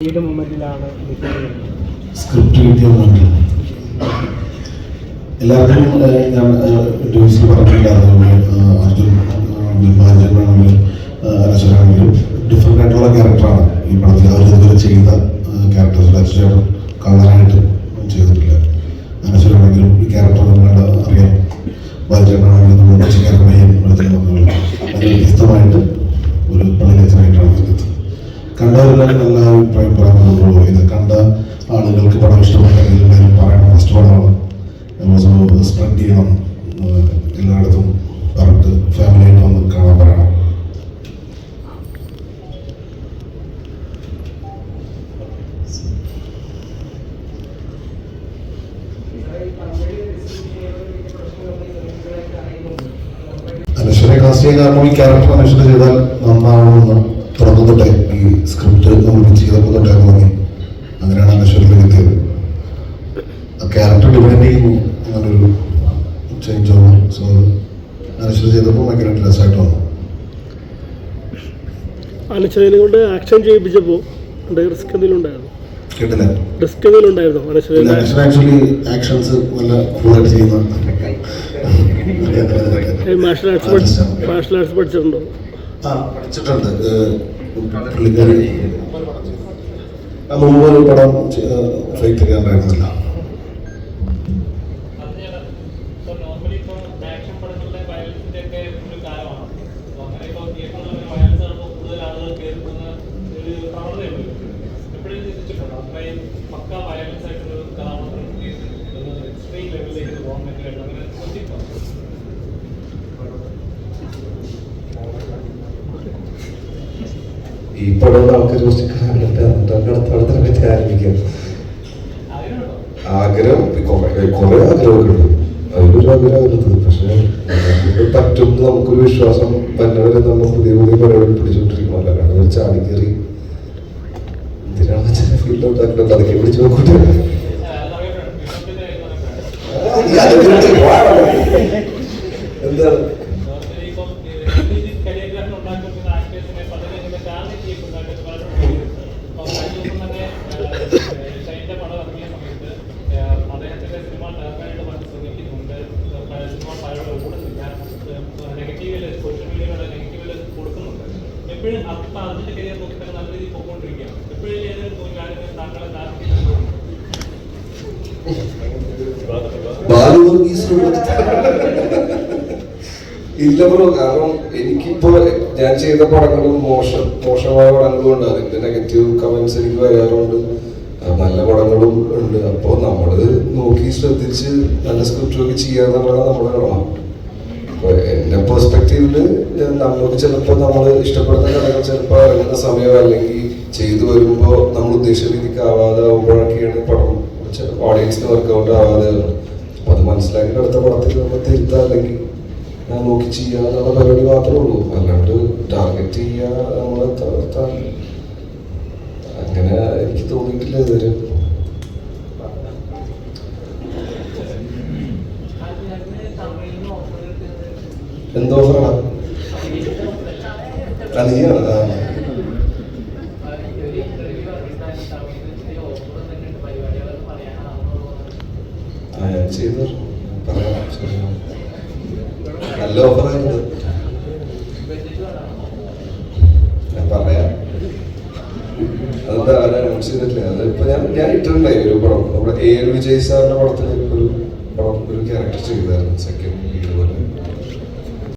ഏത് മൊമെന്റിലാണ് സ്ക്രിപ്റ്റ് കിട്ടിയ മൊമെന്റ് എല്ലാവർക്കും ഏഹ്, ഞാൻ ഡ്യൂസിൽ പറഞ്ഞിട്ടുണ്ടായിരുന്നു. അർജുൻ വിഭാജനാണെങ്കിലും അനശ്വരാണെങ്കിലും ഡിഫറെന്റ് ആയിട്ടുള്ള ക്യാരക്ടറാണ് ഈ പടത്തിൽ. അവർ ഇതുവരെ ചെയ്ത ക്യാരക്ടേഴ്സ് അച്ഛൻ കള്ളനായിട്ട് ചെയ്തിട്ടില്ല. അനശ്വരാണെങ്കിലും ഈ ക്യാരക്ടർ നിങ്ങളുടെ അറിയാം. ബാലചേട്ടനാണെങ്കിലും നമ്മൾ ആളുകൾക്ക് പടം ഇഷ്ടപ്പെട്ടെങ്കിൽ എല്ലാവരും പറയണം. ഫസ്റ്റ് പടമാണ് സ്പ്രെഡ് ചെയ്യണം. എല്ലായിടത്തും പറഞ്ഞിട്ട് ഫാമിലിയായിട്ട് വന്ന് കാണാൻ പറയണം. അനശ്വരെ കാസ്റ്റ് ചെയ്ത ഈ ക്യാരക്ടർ അനശ്വര ചെയ്താൽ നന്നാവുമെന്ന് തുടങ്ങുന്നുണ്ട്. ഈ സ്ക്രിപ്റ്റ് നമ്മൾ ചെയ്തപ്പോൾ തോന്നി അങ്ങനെയാണ് അനശ്വരയിലേക്ക് എത്തിയത് ആ ക്യാരക്ടർ ഡിപെൻഡ് ചെയ്യുന്നു. അങ്ങനൊരു ചേഞ്ച് ഓവർ സോ അനശ്വര ചെയ്തപ്പോൾ ഭയങ്കര രസമായിട്ട് വന്നു. അനശ്വരനെ കൊണ്ട് ആക്ഷൻ ചെയ്യിപ്പിച്ചപ്പോൾ റിസ്ക് എന്തെങ്കിലും ഉണ്ടായിരുന്നു? കേട്ടില്ല. റിസ്ക് എന്തെങ്കിലും ഉണ്ടായിരുന്നു അനശ്വര ആക്ച്വലി ആക്ഷൻസ് നല്ല ചെയ്യുന്ന മാർഷൽ ആർട്സ് പഠിച്ച മാർഷൽ ആർട്സ് പഠിച്ചിട്ടുണ്ടോ? ആ പഠിച്ചിട്ടുണ്ട്. പുള്ളിക്കാരി മുമ്പ് ഒരു പടം ഫൈറ്റ് അത്രയും പക്ക വയലൻസ് അങ്ങനെ പടമുള്ള ആൾക്കാർ കുറച്ച് അടുത്ത പറ്റി ആരംഭിക്കാം ആഗ്രഹം കുറെ ആഗ്രഹമൊക്കെ ഉണ്ട്. അതിലൊരു ആഗ്രഹം പക്ഷെ പറ്റും നമുക്കൊരു വിശ്വാസം പന്നവരെ നമ്മൾ പുതിയ പുതിയ പരിപാടി പിടിച്ചുകൊണ്ടിരിക്കണം അല്ലാണ്ട് ഒരു ചാടി കയറി എന്തിനാണ് ചില ഫീൽഡ് ഔട്ട് ആക്കുന്നത്? അതൊക്കെ പിടിച്ചു നോക്കൂട്ടെ എന്താണ്? എപ്പോഴും അപ്പം അതിന്റെ കരിയർ നോക്കി നല്ല രീതിയിൽ പോയിക്കൊണ്ടിരിക്കുകയാണ് എപ്പോഴും ഏതെങ്കിലും കാര്യങ്ങൾ താങ്കളെ ചെയ്യുന്നുണ്ടോ ബാലുവർഗീസിനോട് ഇല്ല ബ്രോ കാരണം എനിക്കിപ്പോ ഞാൻ ചെയ്ത പടങ്ങളും മോശം മോശമായ പടങ്ങളും ഉണ്ട്. അതിന്റെ നെഗറ്റീവ് കമന്റ്സ് എനിക്ക് വരാറുണ്ട്. നല്ല പടങ്ങളും ഉണ്ട്. അപ്പോൾ നമ്മൾ നോക്കി ശ്രദ്ധിച്ച് നല്ല സ്ക്രിപ്റ്റ് ഒക്കെ ചെയ്യാന്നുള്ളതാണ് നമ്മുടെ കടമ. അപ്പൊ എന്റെ പെർസ്പെക്റ്റീവിൽ നമുക്ക് നമ്മൾ ഇഷ്ടപ്പെടുന്ന കടകൾ ചിലപ്പോൾ ഇറങ്ങുന്ന സമയം അല്ലെങ്കിൽ ചെയ്തു വരുമ്പോൾ നമ്മൾ ഉദ്ദേശിച്ച രീതിക്ക് ആവാതെ ആവുമ്പോഴൊക്കെയാണ് പടം ഓഡിയൻസിന് വർക്കൗട്ട് ആവാതെ. അപ്പൊ അത് മനസ്സിലാക്കി അടുത്ത പടത്തിൽ നമ്മൾ തിരുത്താം അല്ലെങ്കിൽ നോക്കി ചെയ്യുക എന്നുള്ള പരിപാടി മാത്രമേ ഉള്ളൂ. അല്ലാണ്ട് ടാർഗറ്റ് ചെയ്യുക നമ്മളെ തളർത്താൻ അങ്ങനെ എനിക്ക് തോന്നിയിട്ടില്ല ഇതുവരെ. എന്തോ ഓഫറാണ് ചെയ്തു പറയാം ശരി. നല്ല ഓഫറായിരുന്നു ഞാൻ പറയാം. അതെന്താ അവരെ അനൗൺസ് ചെയ്തിട്ടില്ല? അതിപ്പോ ഞാൻ ഞാൻ ഇട്ടിട്ടുണ്ടായി ഒരു പടം. നമ്മുടെ എ എൽ വിജയ് സാറിന്റെ പടത്തിൽ ഒരു പടം ഒരു ക്യാരക്ടർ ചെയ്തായിരുന്നു സെക്കൻഡ്